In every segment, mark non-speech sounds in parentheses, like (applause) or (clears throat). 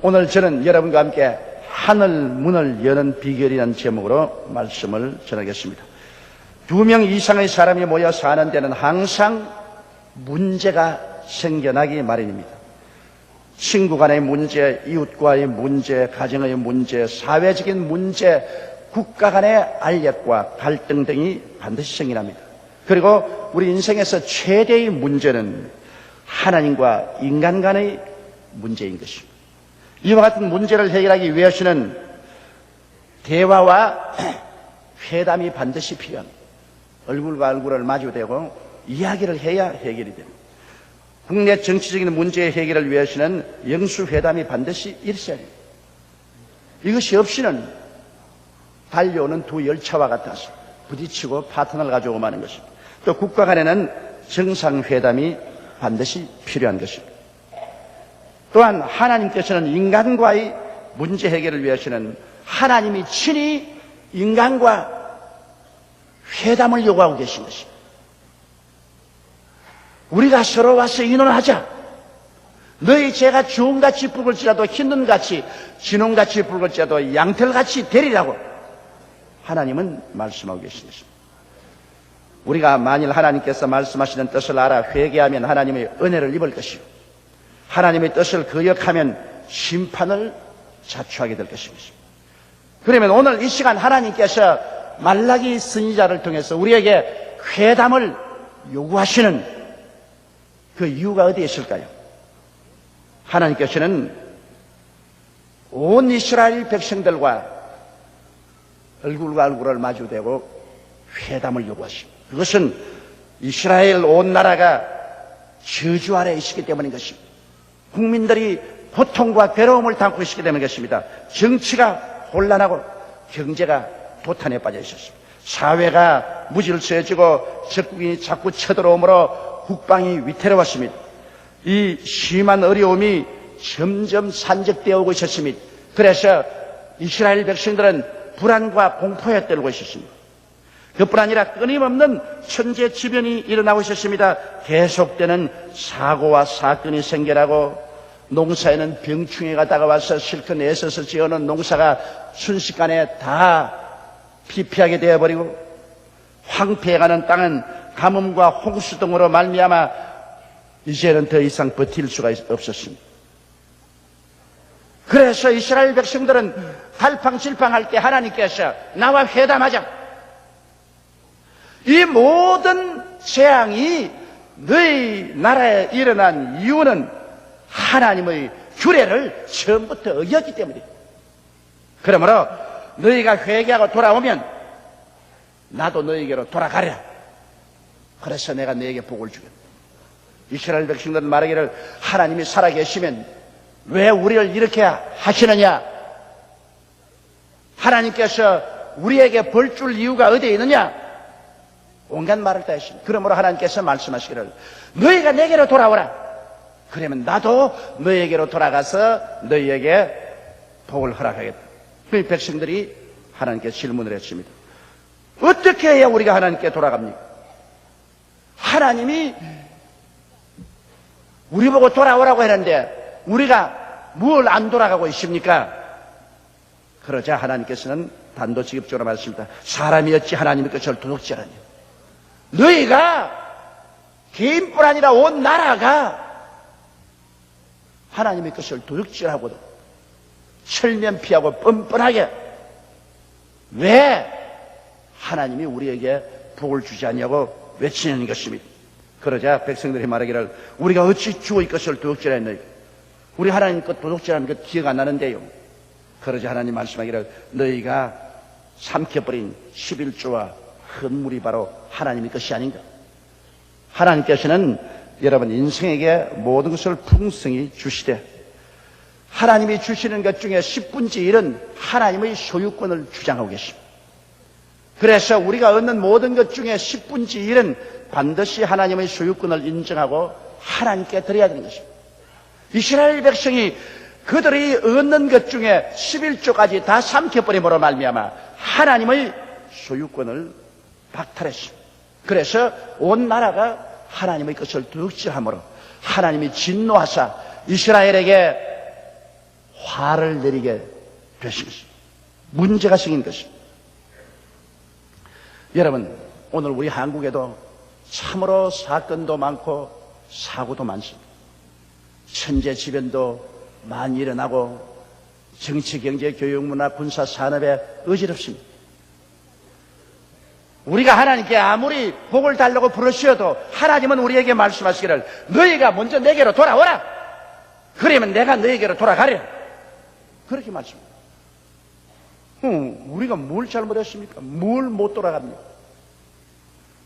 오늘 저는 여러분과 함께 하늘 문을 여는 비결이라는 제목으로 말씀을 전하겠습니다. 두 명 이상의 사람이 모여 사는 데는 항상 문제가 생겨나기 마련입니다. 친구 간의 문제, 이웃과의 문제, 가정의 문제, 사회적인 문제, 국가 간의 알력과 갈등 등이 반드시 생겨납니다. 그리고 우리 인생에서 최대의 문제는 하나님과 인간 간의 문제인 것입니다. 이와 같은 문제를 해결하기 위해서는 대화와 (clears throat) 회담이 반드시 필요합니다. 얼굴과 얼굴을 마주대고 이야기를 해야 해결이 됩니다. 국내 정치적인 문제 해결을 위해서는 영수회담이 반드시 있어야 됩니다. 이것이 없이는 달려오는 두 열차와 같아서 부딪히고 파트너를 가져오고 마는 것입니다. 또 국가 간에는 정상회담이 반드시 필요한 것입니다. 또한 하나님께서는 인간과의 문제 해결을 위해서는 하나님이 친히 인간과 회담을 요구하고 계신 것입니다. 우리가 서로 와서 의논하자. 너희 죄가 주홍같이 붉을지라도 흰눈같이 진홍같이 붉을지라도 양털같이 되리라고 하나님은 말씀하고 계신 것입니다. 우리가 만일 하나님께서 말씀하시는 뜻을 알아 회개하면 하나님의 은혜를 입을 것이요. 하나님의 뜻을 거역하면 심판을 자초하게 될 것입니다. 그러면 오늘 이 시간 하나님께서 말라기 선지자를 통해서 우리에게 회담을 요구하시는 그 이유가 어디에 있을까요? 하나님께서는 온 이스라엘 백성들과 얼굴과 얼굴을 마주대고 회담을 요구하십니다. 그것은 이스라엘 온 나라가 저주 아래 있기 때문인 것입니다. 국민들이 고통과 괴로움을 담고 있기 때문인 것입니다. 정치가 혼란하고 경제가 도탄에 빠져 있었습니다. 사회가 무질서해지고 적국이 자꾸 쳐들어오므로 국방이 위태로웠습니다. 이 심한 어려움이 점점 산적되어 오고 있었습니다. 그래서 이스라엘 백성들은 불안과 공포에 떨고 있었습니다. 그뿐 아니라 끊임없는 천재지변이 일어나고 있었습니다. 계속되는 사고와 사건이 생겨나고 농사에는 병충해가 다가와서 실컷 애써서 지어놓은 농사가 순식간에 다 피폐하게 되어버리고 황폐해가는 땅은 가뭄과 홍수 등으로 말미암아 이제는 더 이상 버틸 수가 없었습니다. 그래서 이스라엘 백성들은 갈팡질팡할 때 하나님께서 나와 회담하자. 이 모든 재앙이 너희 나라에 일어난 이유는 하나님의 규례를 처음부터 어겼기 때문이에요. 그러므로 너희가 회개하고 돌아오면 나도 너희에게로 돌아가랴. 그래서 내가 너에게 복을 주겠다. 이스라엘 백성들은 말하기를 하나님이 살아계시면 왜 우리를 이렇게 하시느냐? 하나님께서 우리에게 벌 줄 이유가 어디에 있느냐? 온갖 말을 다 했습니다. 그러므로 하나님께서 말씀하시기를 너희가 내게로 돌아오라. 그러면 나도 너희에게로 돌아가서 너희에게 복을 허락하겠다. 그 백성들이 하나님께 질문을 했습니다. 어떻게 해야 우리가 하나님께 돌아갑니까? 하나님이 우리 보고 돌아오라고 했는데 우리가 뭘 안 돌아가고 있습니까? 그러자 하나님께서는 단도직입적으로 말씀합니다. 사람이 어찌 하나님의 것을 도둑질하냐. 너희가 개인뿐 아니라 온 나라가 하나님의 것을 도둑질하고도 철면피하고 뻔뻔하게 왜 하나님이 우리에게 복을 주지 않냐고 외치는 것입니다. 그러자 백성들이 말하기를 우리가 어찌 주의 것을 도둑질했느냐 우리 하나님 것 도둑질하는 것 기억 안 나는데요. 그러자 하나님 말씀하기를 너희가 삼켜버린 11조와 헌물이 바로 하나님의 것이 아닌가. 하나님께서는 여러분 인생에게 모든 것을 풍성히 주시되 하나님이 주시는 것 중에 10분의 1은 하나님의 소유권을 주장하고 계십니다. 그래서 우리가 얻는 모든 것 중에 10분의 1은 반드시 하나님의 소유권을 인정하고 하나님께 드려야 되는 것입니다. 이스라엘 백성이 그들이 얻는 것 중에 11조까지 다 삼켜버림으로 말미암아 하나님의 소유권을 박탈했습니다. 그래서 온 나라가 하나님의 것을 득질함으로 하나님이 진노하사 이스라엘에게 화를 내리게 되신 것입니다. 문제가 생긴 것입니다. 여러분, 오늘 우리 한국에도 참으로 사건도 많고 사고도 많습니다. 천재지변도 많이 일어나고 정치, 경제, 교육, 문화, 군사, 산업에 어지럽습니다. 우리가 하나님께 아무리 복을 달라고 부르셔도 하나님은 우리에게 말씀하시기를 너희가 먼저 내게로 돌아오라. 그러면 내가 너희에게로 돌아가려. 그렇게 말씀합니다. 음, 우리가 뭘 잘못했습니까? 뭘 못 돌아갑니까?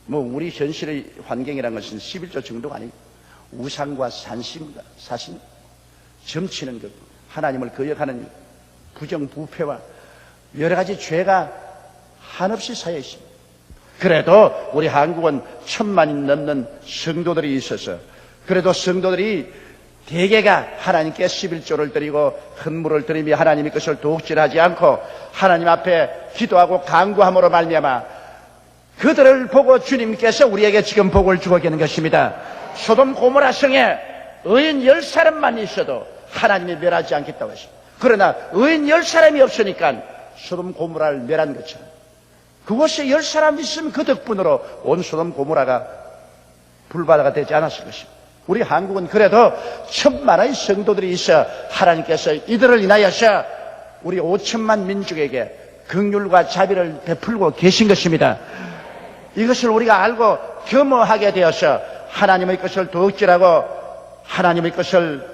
뭐 우리 현실의 환경이라는 것은 11조 정도가 아니고 우상과 산심과 사신 점치는 것 하나님을 거역하는 부정부패와 여러 가지 죄가 한없이 쌓여 있습니다. 그래도 우리 한국은 천만이 넘는 성도들이 있어서 그래도 성도들이 대개가 하나님께 11조를 드리고 헌물을 드리며 하나님의 것을 도둑질하지 않고 하나님 앞에 기도하고 간구함으로 말미암아 그들을 보고 주님께서 우리에게 지금 복을 주고 계는 것입니다. 소돔 고모라 성에 의인 열 사람만 있어도 하나님이 멸하지 않겠다고 했습니다. 그러나 의인 열 사람이 없으니까 소돔 고모라를 멸한 것처럼 그곳에 열 사람이 있으면 그 덕분으로 온 소돔 고모라가 불바다가 되지 않았을 것입니다. 우리 한국은 그래도 천만의 성도들이 있어 하나님께서 이들을 인하여서 우리 5천만 민족에게 긍휼과 자비를 베풀고 계신 것입니다. 이것을 우리가 알고 겸허하게 되어서 하나님의 것을 도둑질하고 하나님의 것을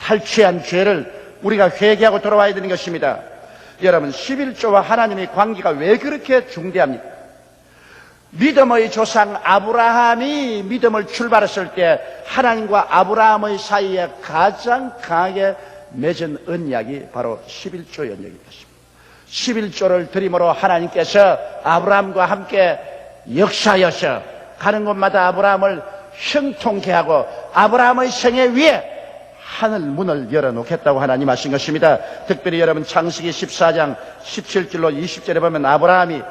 탈취한 죄를 우리가 회개하고 돌아와야 되는 것입니다. 여러분 11조와 하나님의 관계가 왜 그렇게 중대합니까? 믿음의 조상 아브라함이 믿음을 출발했을 때 하나님과 아브라함의 사이에 가장 강하게 맺은 언약이 바로 11조 언약이었습니다. 11조를 드림으로 하나님께서 아브라함과 함께 역사여서 가는 곳마다 아브라함을 형통케 하고 아브라함의 생애 위에 하늘 문을 열어놓겠다고 하나님 하신 것입니다. 특별히 여러분 창세기 14장 17절로 20절에 보면 아브라함이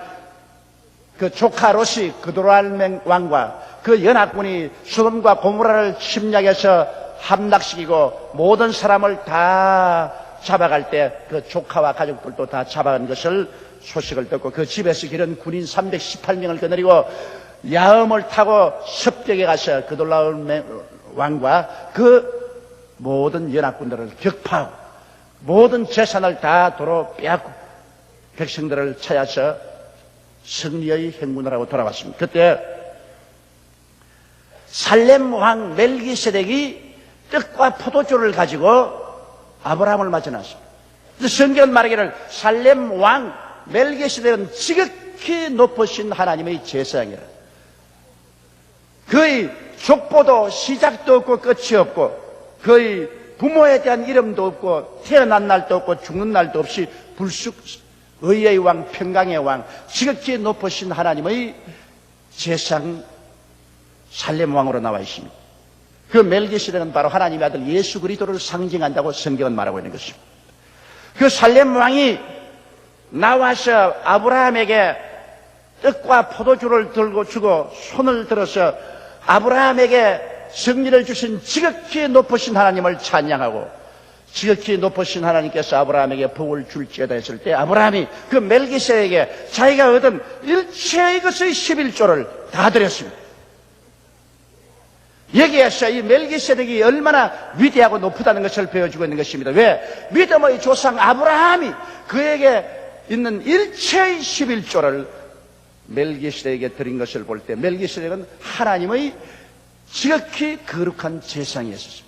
그 조카 롯이 그도랄 왕과 그 연합군이 수돔과 고무라를 침략해서 함락시키고 모든 사람을 다 잡아갈 때 그 조카와 가족들도 다 잡아간 것을 소식을 듣고 그 집에서 기른 군인 318명을 거느리고 야음을 타고 섭벽에 가서 그 놀라운 왕과 그 모든 연합군들을 격파하고 모든 재산을 다 도로 빼앗고 백성들을 찾아서 승리의 행군을 하고 돌아왔습니다. 그때 살렘 왕 멜기세덱이 떡과 포도주를 가지고 아브라함을 맞아놨습니다. 성경 말하기를 살렘 왕 멜기세덱은 지극히 높으신 하나님의 제사장이라. 그의 족보도 시작도 없고 끝이 없고 그의 부모에 대한 이름도 없고 태어난 날도 없고 죽는 날도 없이 불쑥 의의 왕, 평강의 왕, 지극히 높으신 하나님의 제상 살렘 왕으로 나와 있습니다. 그 멜기시덱은 바로 하나님의 아들 예수 그리스도를 상징한다고 성경은 말하고 있는 것입니다. 그 살렘 왕이 나와서 아브라함에게 떡과 포도주를 들고 주고 손을 들어서 아브라함에게 승리를 주신 지극히 높으신 하나님을 찬양하고 지극히 높으신 하나님께서 아브라함에게 복을 줄지어다 했을 때 아브라함이 그 멜기세에게 자기가 얻은 일체의 것의 11조를 다 드렸습니다. 여기에서 이 멜기세덱이 얼마나 위대하고 높다는 것을 배워주고 있는 것입니다. 왜? 믿음의 조상 아브라함이 그에게 있는 일체의 11조를 멜기세덱에게 드린 것을 볼 때 멜기세덱은 하나님의 지극히 거룩한 재상이었습니다.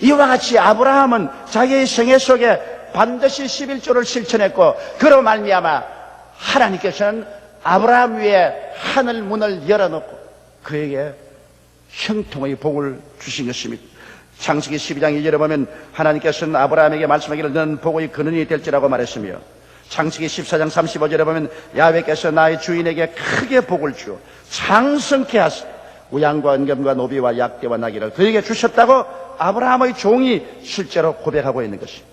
이와 같이 아브라함은 자기의 생애 속에 반드시 11조를 실천했고 그로 말미암아 하나님께서는 아브라함 위에 하늘 문을 열어놓고 그에게 형통의 복을 주신 것입니다. 창세기 12장 1절에 보면 하나님께서는 아브라함에게 말씀하기를 너는 복의 근원이 될지라고 말했으며 창세기 14장 35절에 보면 야훼께서 나의 주인에게 크게 복을 주어 장성케 하사 우양과 은겸과 노비와 약대와 나귀를 그에게 주셨다고 아브라함의 종이 실제로 고백하고 있는 것입니다.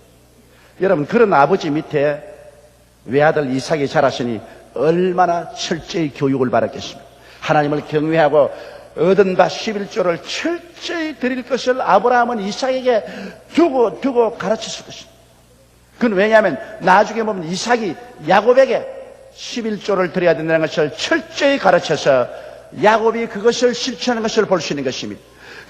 여러분 그런 아버지 밑에 외아들 이삭이 자랐으니 얼마나 철저히 교육을 받았겠습니까? 하나님을 경외하고 얻은 바 11조를 철저히 드릴 것을 아브라함은 이삭에게 두고 두고 가르쳤을 것입니다. 그건 왜냐하면 나중에 보면 이삭이 야곱에게 11조를 드려야 된다는 것을 철저히 가르쳐서 야곱이 그것을 실천하는 것을 볼 수 있는 것입니다.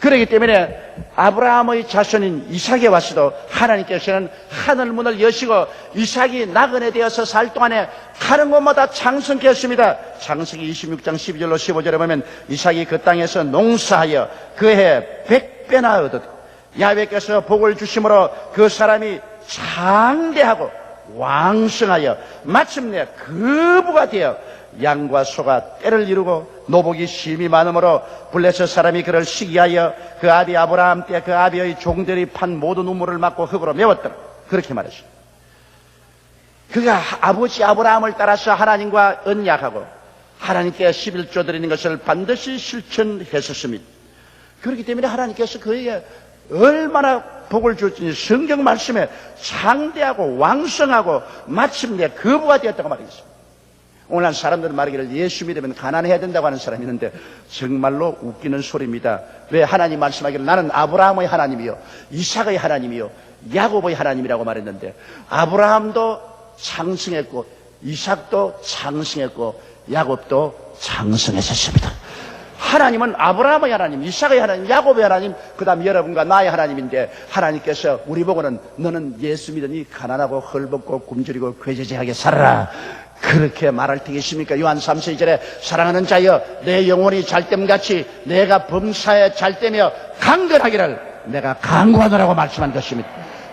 그렇기 때문에 아브라함의 자손인 이삭에 와서도 하나님께서는 하늘 문을 여시고 이삭이 나그네 되어서 살 동안에 가는 곳마다 장성케 했습니다. 장세기 26장 12절로 15절에 보면 이삭이 그 땅에서 농사하여 그해 백배나 얻었고 야외께서 복을 주심으로 그 사람이 장대하고 왕성하여 마침내 그 부가 되어 양과 소가 때를 이루고 노복이 심히 많으므로 블레셋 사람이 그를 시기하여 그 아비 아브라함 때 그 아비의 종들이 판 모든 우물을 막고 흙으로 메웠더라 그렇게 말했습니다 그가 아버지 아브라함을 따라서 하나님과 언약하고 하나님께 11조 드리는 것을 반드시 실천했었습니다 그렇기 때문에 하나님께서 그에게 얼마나 복을 주었는지 성경 말씀에 장대하고 왕성하고 마침내 거부가 되었다고 말하겠습니다. 오늘 사람들은 말하기를 예수 믿으면 가난해야 된다고 하는 사람이 있는데 정말로 웃기는 소리입니다. 왜 하나님 말씀하기를 나는 아브라함의 하나님이요 이삭의 하나님이요 야곱의 하나님이라고 말했는데 아브라함도 장성했고 이삭도 장성했고 야곱도 장성했었습니다. 하나님은 아브라함의 하나님, 이삭의 하나님, 야곱의 하나님, 그 다음 여러분과 나의 하나님인데 하나님께서 우리 보고는 너는 예수 믿으니 가난하고 헐벗고 굶주리고 괴제제하게 살아라. 그렇게 말할 테겠습니까? 요한 3세 2절에 사랑하는 자여 내 영혼이 잘됨같이 내가 범사에 잘되며 강건하기를 내가 강구하노라고 말씀한 것입니다.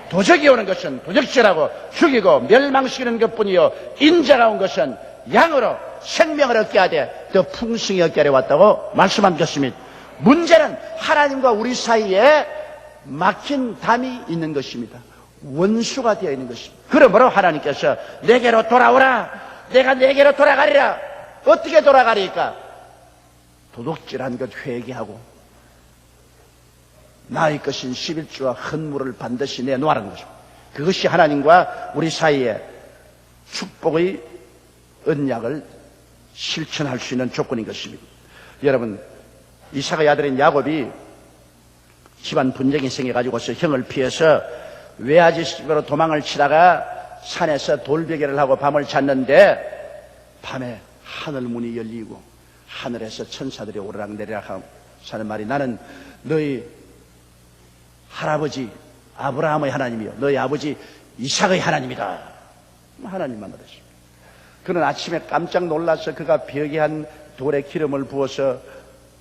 도적이 오는 것은 도적질하고 죽이고 멸망시키는 것뿐이요 인자가 온 것은 양으로 생명을 얻게 하되 더 풍성히 얻게 하려 왔다고 말씀한 것입니다. 문제는 하나님과 우리 사이에 막힌 담이 있는 것입니다. 원수가 되어 있는 것입니다. 그러므로 하나님께서 내게로 돌아오라. 내가 내게로 돌아가리라. 어떻게 돌아가리까? 도둑질한 것 회개하고 나의 것인 11주와 헌물을 반드시 내놓으라는 것입니다. 그것이 하나님과 우리 사이에 축복의 언약을 실천할 수 있는 조건인 것입니다. 여러분, 이삭의 아들인 야곱이 집안 분쟁이 생겨가지고서 형을 피해서 외아지 집으로 도망을 치다가 산에서 돌베개를 하고 밤을 잤는데 밤에 하늘 문이 열리고 하늘에서 천사들이 오르락내리락 하는 말이 나는 너희 할아버지 아브라함의 하나님이요 너희 아버지 이삭의 하나님이다. 하나님만 그랬습니다. 그는 아침에 깜짝 놀라서 그가 벽에 한 돌에 기름을 부어서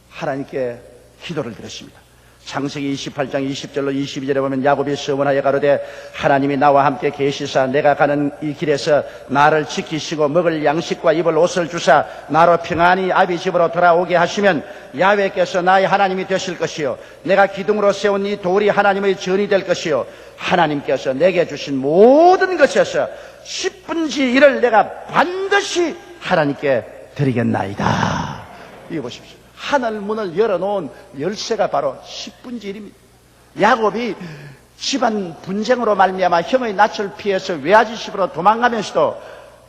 하나님께 기도를 드렸습니다. 창세기 28장 20절로 22절에 보면 야곱이 서원하여 가로되 하나님이 나와 함께 계시사 내가 가는 이 길에서 나를 지키시고 먹을 양식과 입을 옷을 주사 나로 평안히 아비 집으로 돌아오게 하시면 야훼께서 나의 하나님이 되실 것이요 내가 기둥으로 세운 이 돌이 하나님의 전이 될 것이요 하나님께서 내게 주신 모든 것에서 10분지 1을 내가 반드시 하나님께 드리겠나이다. 이거 보십시오. 하늘 문을 열어놓은 열쇠가 바로 10분지 1입니다. 야곱이 집안 분쟁으로 말미암아 형의 낯을 피해서 외아지 집으로 도망가면서도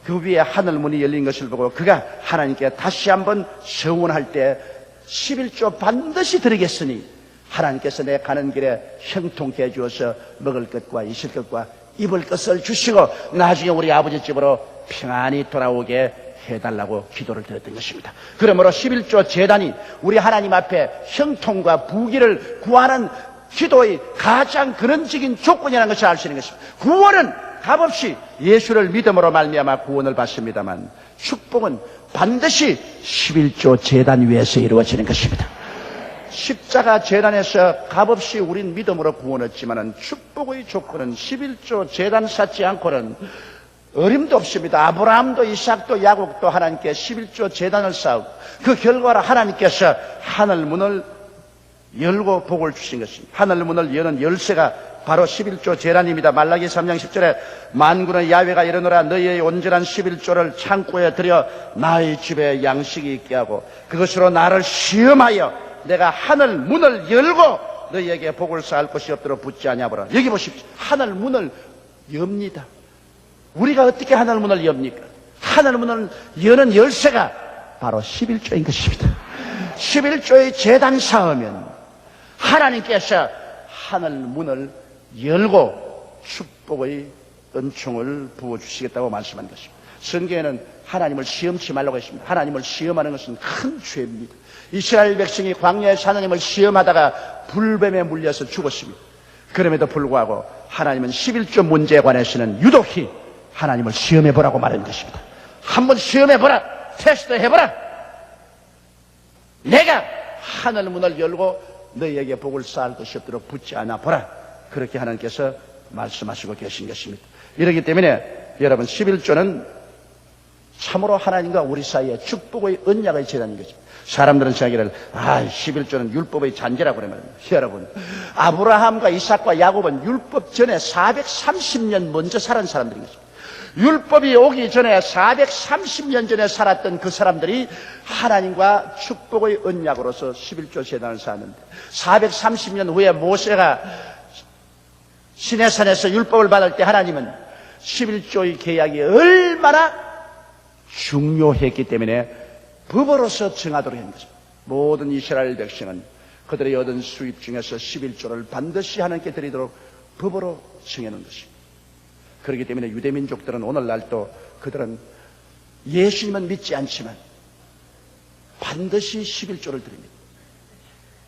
그 위에 하늘 문이 열린 것을 보고 그가 하나님께 다시 한번 서원할 때 11조 반드시 드리겠으니 하나님께서 내 가는 길에 형통케 해주어서 먹을 것과 있을 것과 입을 것을 주시고 나중에 우리 아버지 집으로 평안히 돌아오게 해달라고 기도를 드렸던 것입니다. 그러므로 11조 재단이 우리 하나님 앞에 형통과 부귀를 구하는 기도의 가장 근원적인 조건이라는 것을 알 수 있는 것입니다. 구원은 값없이 예수를 믿음으로 말미암아 구원을 받습니다만 축복은 반드시 11조 재단 위에서 이루어지는 것입니다. 십자가 재단에서 값없이 우린 믿음으로 구원 얻지만은 축복의 조건은 11조 재단 쌓지 않고는 어림도 없습니다. 아브라함도 이삭도 야곱도 하나님께 11조 재단을 쌓고 그 결과로 하나님께서 하늘 문을 열고 복을 주신 것입니다. 하늘 문을 여는 열쇠가 바로 11조 재단입니다. 말라기 3장 10절에 만군의 야외가 이르노라 너희의 온전한 11조를 창고에 들여 나의 집에 양식이 있게 하고 그것으로 나를 시험하여 내가 하늘 문을 열고 너희에게 복을 쌓을 것이 없도록 붙지 아니하보라. 여기 보십시오. 하늘 문을 엽니다. 우리가 어떻게 하늘 문을 엽니까? 하늘 문을 여는 열쇠가 바로 11조인 것입니다. 11조의 재단 쌓으면 하나님께서 하늘 문을 열고 축복의 은총을 부어주시겠다고 말씀한 것입니다. 성경에는 하나님을 시험치 말라고 했습니다. 하나님을 시험하는 것은 큰 죄입니다. 이스라엘 백성이 광야에서 하나님을 시험하다가 불뱀에 물려서 죽었습니다. 그럼에도 불구하고 하나님은 11조 문제에 관해서는 유독히 하나님을 시험해 보라고 말한 것입니다. 한번 시험해 보라! 테스트 해 보라! 내가 하늘 문을 열고 너희에게 복을 쌓을 것이 없도록 붙지 않아 보라. 그렇게 하나님께서 말씀하시고 계신 것입니다. 이렇기 때문에 여러분 11조는 참으로 하나님과 우리 사이에 축복의 언약의 재단인 거죠. 사람들은 자기를 아 11조는 율법의 잔재라고 말입니다. 여러분 아브라함과 이삭과 야곱은 율법 전에 430년 먼저 살은 사람들인 거죠. 율법이 오기 전에 430년 전에 살았던 그 사람들이 하나님과 축복의 언약으로서 11조 재단을 쌓았는데 430년 후에 모세가 시내산에서 율법을 받을 때 하나님은 11조의 계약이 얼마나 중요했기 때문에 법으로서 정하도록 한 거죠. 모든 이스라엘 백성은 그들의 얻은 수입 중에서 11조를 반드시 하나님께 드리도록 법으로 정해놓은 것입니다. 그렇기 때문에 유대민족들은 오늘날도 그들은 예수님은 믿지 않지만 반드시 11조를 드립니다.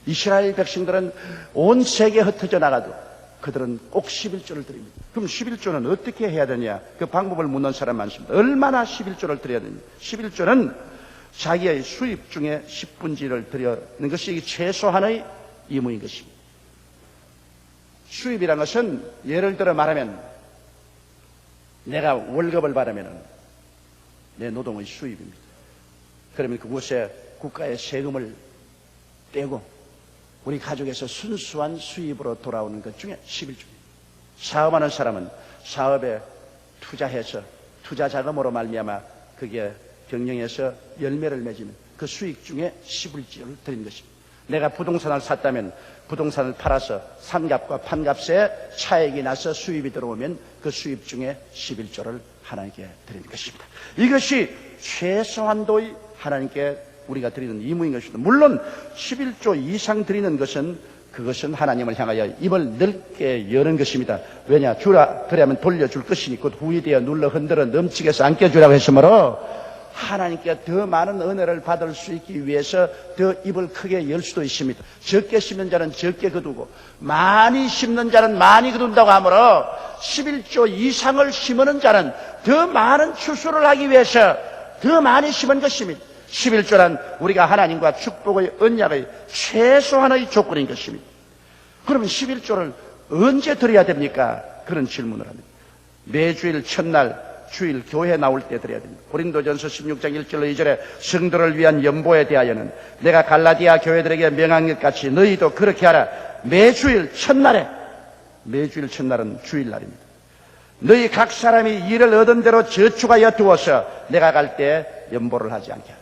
이스라엘 백성들은 온 세계에 흩어져 나가도 그들은 꼭 11조를 드립니다. 그럼 11조는 어떻게 해야 되냐? 그 방법을 묻는 사람 많습니다. 얼마나 11조를 드려야 되냐? 11조는 자기의 수입 중에 10분지를 드리는 것이 최소한의 의무인 것입니다. 수입이란 것은 예를 들어 말하면 내가 월급을 받으면 내 노동의 수입입니다. 그러면 그곳에 국가의 세금을 떼고 우리 가족에서 순수한 수입으로 돌아오는 것 중에 11조입니다. 사업하는 사람은 사업에 투자해서 투자 자금으로 말미암아 그게 경영에서 열매를 맺으면 그 수익 중에 11조를 드린 것입니다. 내가 부동산을 샀다면 부동산을 팔아서 산값과 판값에 차액이 나서 수입이 들어오면 그 수입 중에 11조를 하나님께 드리는 것입니다. 이것이 최소한도의 하나님께 우리가 드리는 의무인 것입니다. 물론 11조 이상 드리는 것은 그것은 하나님을 향하여 입을 넓게 여는 것입니다. 왜냐? 주라 그러면 돌려줄 것이니 곧 후이되어 눌러 흔들어 넘치게 해서 안겨주라고 했으므로 하나님께 더 많은 은혜를 받을 수 있기 위해서 더 입을 크게 열 수도 있습니다. 적게 심는 자는 적게 거두고 많이 심는 자는 많이 거둔다고 하므로 11조 이상을 심는 자는 더 많은 추수를 하기 위해서 더 많이 심은 것입니다. 11조란 우리가 하나님과 축복의 언약의 최소한의 조건인 것입니다. 그러면 11조를 언제 드려야 됩니까? 그런 질문을 합니다. 매주일 첫날 주일 교회 나올 때 드려야 됩니다. 고린도전서 16장 1절로 2절에 성도를 위한 연보에 대하여는 내가 갈라디아 교회들에게 명한 것 같이 너희도 그렇게 하라. 매주일 첫날에 매주일 첫날은 주일날입니다. 너희 각 사람이 일을 얻은 대로 저축하여 두어서 내가 갈 때 연보를 하지 않게 하라.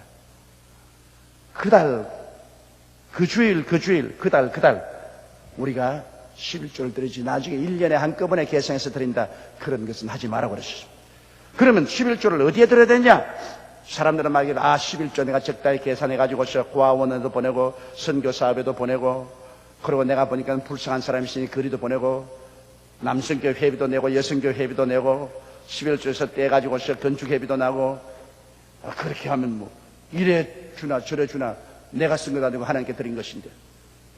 그달, 그 주일, 그 주일, 그달, 그달 우리가 11조를 드리지 나중에 1년에 한꺼번에 계산해서 드린다. 그런 것은 하지 말라고 그러셨습니다. 그러면 11조를 어디에 드려야 되냐? 사람들은 막 이래, 아, 11조 내가 적당히 계산해가지고서 고아원에도 보내고, 선교 사업에도 보내고, 그리고 내가 보니까 불쌍한 사람이 있으니 거리도 보내고, 남성교 회비도 내고, 여성교 회비도 내고, 11조에서 떼가지고서 건축 회비도 나고, 아, 그렇게 하면 뭐, 이래 주나 저래 주나 내가 쓴 것 아니고 하나님께 드린 것인데,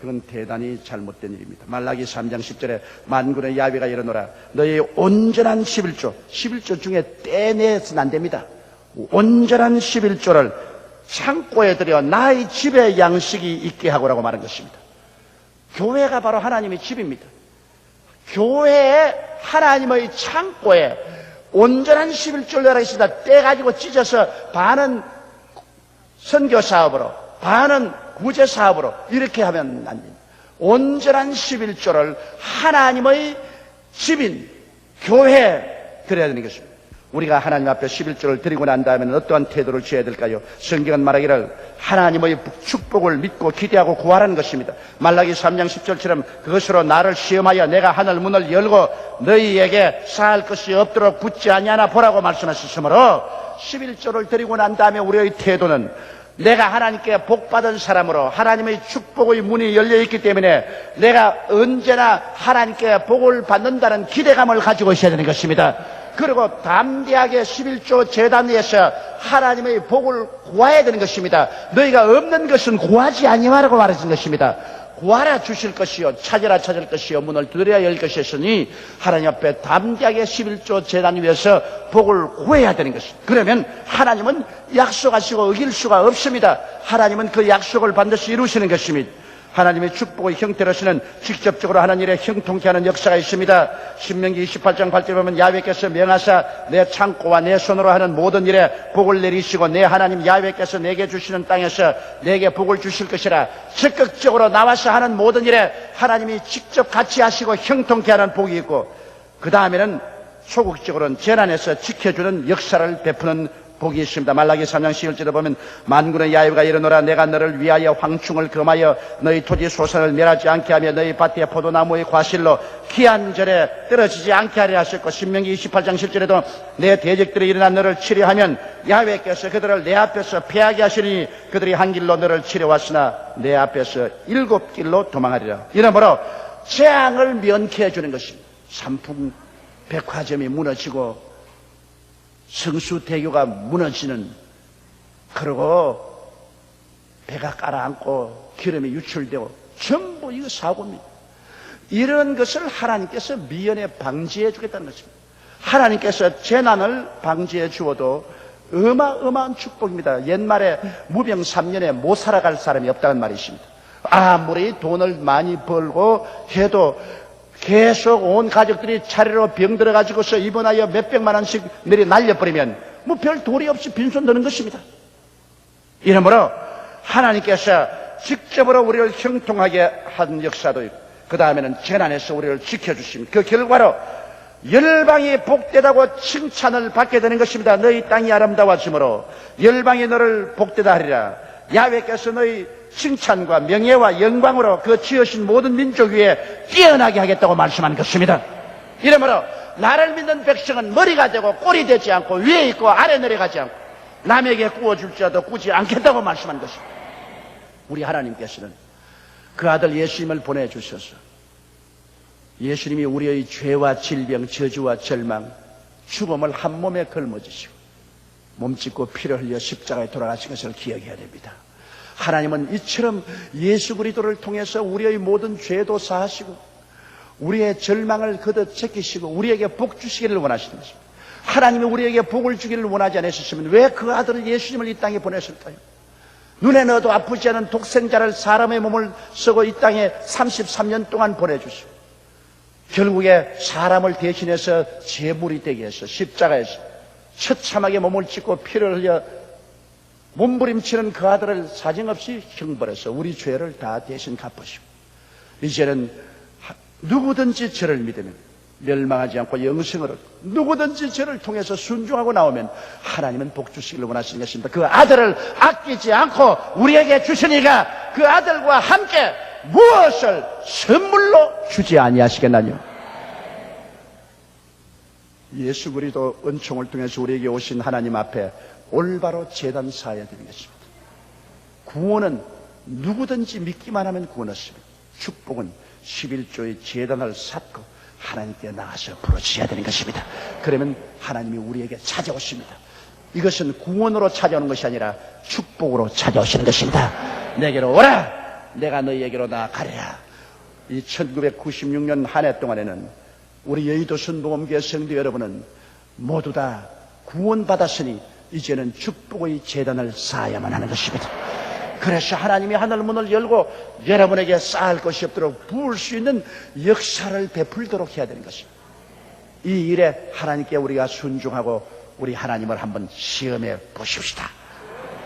그건 대단히 잘못된 일입니다. 말라기 3장 10절에 만군의 야비가 일어노라. 너희 온전한 11조, 11조 중에 떼내서는 안 됩니다. 온전한 11조를 창고에 들여 나의 집에 양식이 있게 하고라고 말한 것입니다. 교회가 바로 하나님의 집입니다. 교회에 하나님의 창고에 온전한 11조를 열어 있습니다. 떼가지고 찢어서 반은 선교 사업으로, 반은 구제 사업으로 이렇게 하면 안 됩니다. 온전한 11조를 하나님의 집인 교회에 드려야 되는 것입니다. 우리가 하나님 앞에 11조를 드리고 난 다음에는 어떠한 태도를 취해야 될까요? 성경은 말하기를 하나님의 축복을 믿고 기대하고 구하라는 것입니다. 말라기 3장 10절처럼 그것으로 나를 시험하여 내가 하늘 문을 열고 너희에게 쌓을 것이 없도록 붙지 아니하나 보라고 말씀하셨으므로 11조를 드리고 난 다음에 우리의 태도는 내가 하나님께 복받은 사람으로 하나님의 축복의 문이 열려 있기 때문에 내가 언제나 하나님께 복을 받는다는 기대감을 가지고 있어야 되는 것입니다. 그리고 담대하게 11조 재단 위에서 하나님의 복을 구해야 되는 것입니다. 너희가 없는 것은 구하지 아니하라고 말하신 것입니다. 구하라 주실 것이요 찾으라 찾을 것이요 문을 두드려야 열 것이었으니 하나님 앞에 담대하게 11조 재단 위에서 복을 구해야 되는 것입니다. 그러면 하나님은 약속하시고 어길 수가 없습니다. 하나님은 그 약속을 반드시 이루시는 것입니다. 하나님의 축복의 형태로서는 직접적으로 하는 일에 형통케 하는 역사가 있습니다. 신명기 28장 8절 보면 야훼께서 명하사 내 창고와 내 손으로 하는 모든 일에 복을 내리시고 내 하나님 야훼께서 내게 주시는 땅에서 내게 복을 주실 것이라 적극적으로 나와서 하는 모든 일에 하나님이 직접 같이 하시고 형통케 하는 복이 있고 그 다음에는 소극적으로는 재난에서 지켜주는 역사를 베푸는 복이 있습니다. 말라기 3장 11절에 보면 만군의 야유가 이르노라 내가 너를 위하여 황충을 금하여 너희 토지 소산을 멸하지 않게 하며 너희 밭에 포도나무의 과실로 기한 절에 떨어지지 않게 하려 하셨고 신명기 28장 10절에도 내 대적들이 일어나 너를 치료하면 야훼께서 그들을 내 앞에서 피하게 하시니 그들이 한 길로 너를 치료왔으나 내 앞에서 일곱 길로 도망하리라. 이러므로 재앙을 면케해 주는 것입니다. 삼풍 백화점이 무너지고 성수대교가 무너지는 그리고 배가 깔아앉고 기름이 유출되고 전부 이거 사고입니다. 이런 것을 하나님께서 미연에 방지해 주겠다는 것입니다. 하나님께서 재난을 방지해 주어도 어마어마한 축복입니다. 옛말에 무병 3년에 못 살아갈 사람이 없다는 말이 있습니다. 아무리 돈을 많이 벌고 해도 계속 온 가족들이 차례로 병들어 가지고서 입원하여 몇 백만 원씩 내리 날려버리면 뭐 별 도리 없이 빈손 드는 것입니다. 이러므로 하나님께서 직접으로 우리를 형통하게 한 역사도 있고 그 다음에는 재난에서 우리를 지켜주십니다. 그 결과로 열방이 복되다고 칭찬을 받게 되는 것입니다. 너희 땅이 아름다워지므로 열방이 너를 복되다 하리라. 야훼께서 너희 칭찬과 명예와 영광으로 그 지으신 모든 민족 위에 뛰어나게 하겠다고 말씀한 것입니다. 이러므로 나를 믿는 백성은 머리가 되고 꼴이 되지 않고 위에 있고 아래 내려가지 않고 남에게 구워줄지라도 꾸지 않겠다고 말씀한 것입니다. 우리 하나님께서는 그 아들 예수님을 보내주셔서 예수님이 우리의 죄와 질병, 저주와 절망, 죽음을 한 몸에 걸머지시고 몸짓고 피를 흘려 십자가에 돌아가신 것을 기억해야 됩니다. 하나님은 이처럼 예수 그리스도를 통해서 우리의 모든 죄도 사하시고 우리의 절망을 걷어 제끼시고 우리에게 복 주시기를 원하시는 것입니다. 하나님이 우리에게 복을 주기를 원하지 않으셨으면 왜 그 아들을 예수님을 이 땅에 보내셨을까요? 눈에 넣어도 아프지 않은 독생자를 사람의 몸을 쓰고 이 땅에 33년 동안 보내주시고 결국에 사람을 대신해서 제물이 되게 해서 십자가에서 처참하게 몸을 찢고 피를 흘려 몸부림치는 그 아들을 사정없이 형벌해서 우리 죄를 다 대신 갚으시고 이제는 하- 누구든지 저를 믿으면 멸망하지 않고 영생을 얻고 누구든지 저를 통해서 순종하고 나오면 하나님은 복 주시기를 원하시는 것입니다. 그 아들을 아끼지 않고 우리에게 주시니까 그 아들과 함께 무엇을 선물로 주지 아니하시겠나요? 예수 그리스도 은총을 통해서 우리에게 오신 하나님 앞에 올바로 재단 사야 되는 것입니다. 구원은 누구든지 믿기만 하면 구원 얻습니다. 축복은 11조의 재단을 쌓고 하나님께 나가서 부르짖어야 되는 것입니다. 그러면 하나님이 우리에게 찾아오십니다. 이것은 구원으로 찾아오는 것이 아니라 축복으로 찾아오시는 것입니다. 내게로 오라! 내가 너희에게로 나아가리라. 이 1996년 한 해 동안에는 우리 여의도 순복음교회 성도 여러분은 모두 다 구원받았으니 이제는 축복의 재단을 쌓아야만 하는 것입니다. 그래서 하나님이 하늘 문을 열고 여러분에게 쌓을 것이 없도록 부을 수 있는 역사를 베풀도록 해야 되는 것입니다. 이 일에 하나님께 우리가 순종하고 우리 하나님을 한번 시험해 보십시다.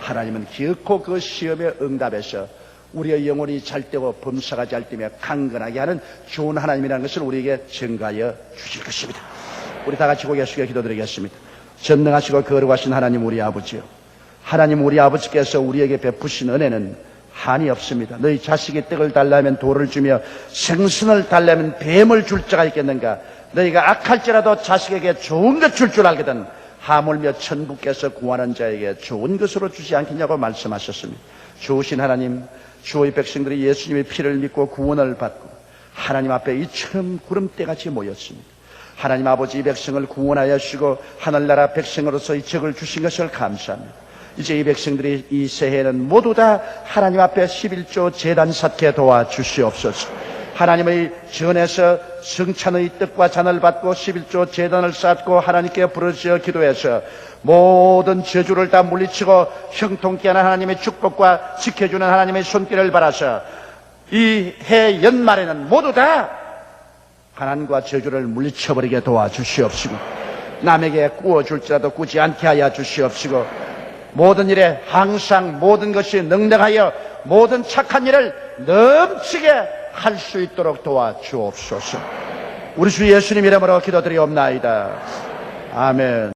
하나님은 기어코 그 시험에 응답해서 우리의 영혼이 잘되고 범사가 잘되며 강건하게 하는 좋은 하나님이라는 것을 우리에게 증가하여 주실 것입니다. 우리 다 같이 고개 숙여 기도드리겠습니다. 전능하시고 거룩하신 하나님 우리 아버지요. 하나님 우리 아버지께서 우리에게 베푸신 은혜는 한이 없습니다. 너희 자식이 떡을 달라면 돌을 주며 생선을 달라면 뱀을 줄 자가 있겠는가? 너희가 악할지라도 자식에게 좋은 것 줄줄 알거든. 하물며 천국께서 구하는 자에게 좋은 것으로 주지 않겠냐고 말씀하셨습니다. 주신 하나님, 주의 백성들이 예수님의 피를 믿고 구원을 받고 하나님 앞에 이처럼 구름대같이 모였습니다. 하나님 아버지 이 백성을 구원하여 주시고 하늘나라 백성으로서 이 적을 주신 것을 감사합니다. 이제 이 백성들이 이 새해에는 모두 다 하나님 앞에 11조 재단 쌓게 도와주시옵소서. 하나님의 전에서 성찬의 뜻과 잔을 받고 11조 재단을 쌓고 하나님께 부르짖어 기도해서 모든 저주를 다 물리치고 형통케 하는 하나님의 축복과 지켜주는 하나님의 손길을 바라서 이 해 연말에는 모두 다 가난과 저주를 물리쳐버리게 도와주시옵시고 남에게 구워줄지라도 꾸지 않게 하여 주시옵시고 모든 일에 항상 모든 것이 능력하여 모든 착한 일을 넘치게 할 수 있도록 도와주옵소서. 우리 주 예수님 이름으로 기도드리옵나이다. 아멘